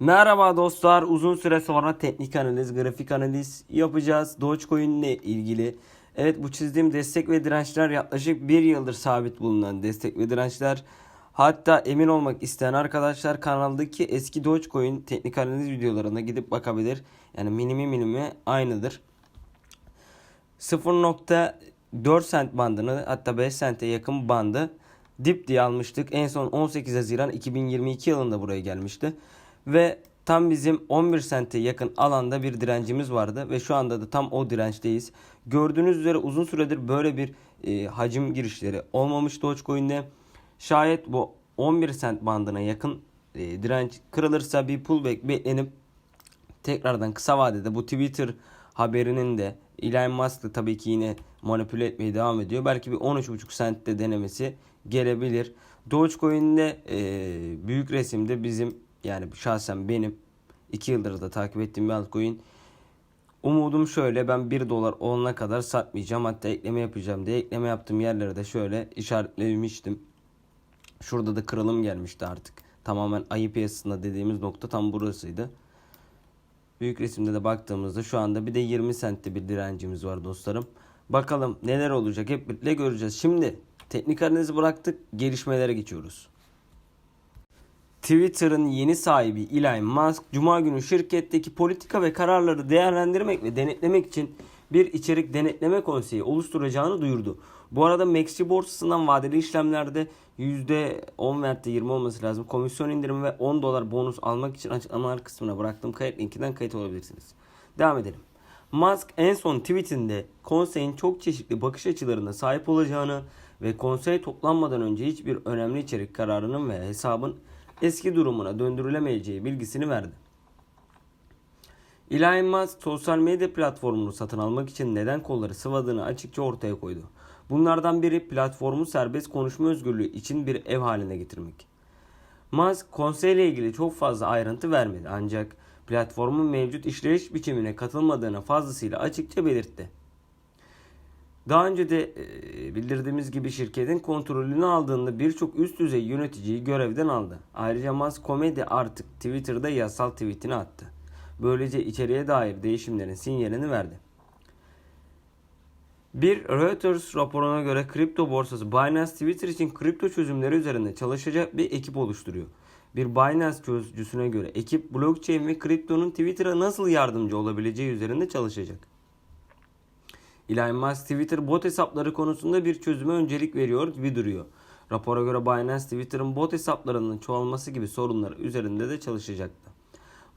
Merhaba dostlar. Uzun süre sonra teknik analiz, grafik analiz yapacağız. Dogecoin ile ilgili. Evet bu çizdiğim destek ve dirençler yaklaşık bir yıldır sabit bulunan destek ve dirençler. Hatta emin olmak isteyen arkadaşlar kanaldaki eski Dogecoin teknik analiz videolarına gidip bakabilir. Yani minimi minimi aynıdır. 0.4 cent bandını hatta 5 sente yakın bandı dip diye almıştık. En son 18 Haziran 2022 yılında buraya gelmişti. Ve tam bizim 11 sente yakın alanda bir direncimiz vardı ve şu anda da tam o dirençteyiz. Gördüğünüz üzere uzun süredir böyle bir e, hacim girişleri olmamış Dogecoin'de. Şayet bu 11 sent bandına yakın e, direnç kırılırsa bir pullback beklenip tekrardan kısa vadede bu Twitter haberinin de Elon Musk tabii ki yine manipüle etmeye devam ediyor. Belki bir 13.5 sentte denemesi gelebilir. Dogecoin'de e, büyük resimde bizim yani şahsen benim 2 yıldır da takip ettiğim bir altcoin. Umudum şöyle ben 1 dolar olana kadar satmayacağım hatta ekleme yapacağım diye ekleme yaptığım yerlere de şöyle işaretlemiştim. Şurada da kırılım gelmişti artık. Tamamen ayı piyasasında dediğimiz nokta tam burasıydı. Büyük resimde de baktığımızda şu anda bir de 20 sentte bir direncimiz var dostlarım. Bakalım neler olacak hep birlikte göreceğiz. Şimdi teknik analizi bıraktık gelişmelere geçiyoruz. Twitter'ın yeni sahibi Elon Musk Cuma günü şirketteki politika ve kararları değerlendirmek ve denetlemek için bir içerik denetleme konseyi oluşturacağını duyurdu. Bu arada Maxi borsasından vadeli işlemlerde %10 veyahut 20 olması lazım. Komisyon indirimi ve 10 dolar bonus almak için açıklamalar kısmına bıraktığım kayıt linkinden kayıt olabilirsiniz. Devam edelim. Musk en son tweetinde konseyin çok çeşitli bakış açılarına sahip olacağını ve konsey toplanmadan önce hiçbir önemli içerik kararının ve hesabın eski durumuna döndürülemeyeceği bilgisini verdi. Elon Musk sosyal medya platformunu satın almak için neden kolları sıvadığını açıkça ortaya koydu. Bunlardan biri platformu serbest konuşma özgürlüğü için bir ev haline getirmek. Musk konseyle ilgili çok fazla ayrıntı vermedi ancak platformun mevcut işleyiş biçimine katılmadığını fazlasıyla açıkça belirtti. Daha önce de e, bildirdiğimiz gibi şirketin kontrolünü aldığında birçok üst düzey yöneticiyi görevden aldı. Ayrıca Musk komedi artık Twitter'da yasal tweetini attı. Böylece içeriye dair değişimlerin sinyalini verdi. Bir Reuters raporuna göre kripto borsası Binance Twitter için kripto çözümleri üzerinde çalışacak bir ekip oluşturuyor. Bir Binance çözücüsüne göre ekip blockchain ve kriptonun Twitter'a nasıl yardımcı olabileceği üzerinde çalışacak. Elon Musk Twitter bot hesapları konusunda bir çözüme öncelik veriyor gibi duruyor. Rapora göre Binance Twitter'ın bot hesaplarının çoğalması gibi sorunlar üzerinde de çalışacaktı.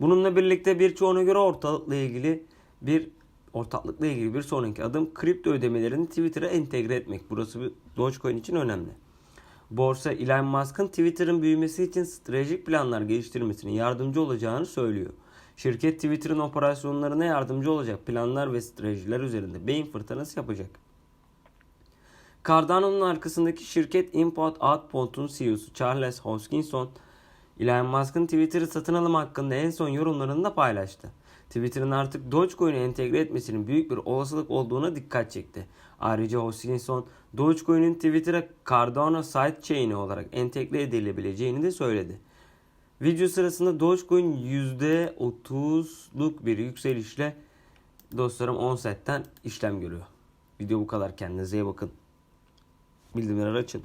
Bununla birlikte birçoğuna göre ortalıkla ilgili bir ortaklıkla ilgili bir sonraki adım kripto ödemelerini Twitter'a entegre etmek. Burası bir Dogecoin için önemli. Borsa Elon Musk'ın Twitter'ın büyümesi için stratejik planlar geliştirmesine yardımcı olacağını söylüyor. Şirket Twitter'ın operasyonlarına yardımcı olacak planlar ve stratejiler üzerinde beyin fırtınası yapacak. Cardano'nun arkasındaki şirket Import Outpoint'un CEO'su Charles Hoskinson, Elon Musk'ın Twitter'ı satın alımı hakkında en son yorumlarını da paylaştı. Twitter'ın artık Dogecoin'i entegre etmesinin büyük bir olasılık olduğuna dikkat çekti. Ayrıca Hoskinson, Dogecoin'in Twitter'a Cardano sidechain'i olarak entegre edilebileceğini de söyledi. Video sırasında Dogecoin %30'luk bir yükselişle dostlarım 10 setten işlem görüyor. Video bu kadar. Kendinize iyi bakın. Bildirimleri açın.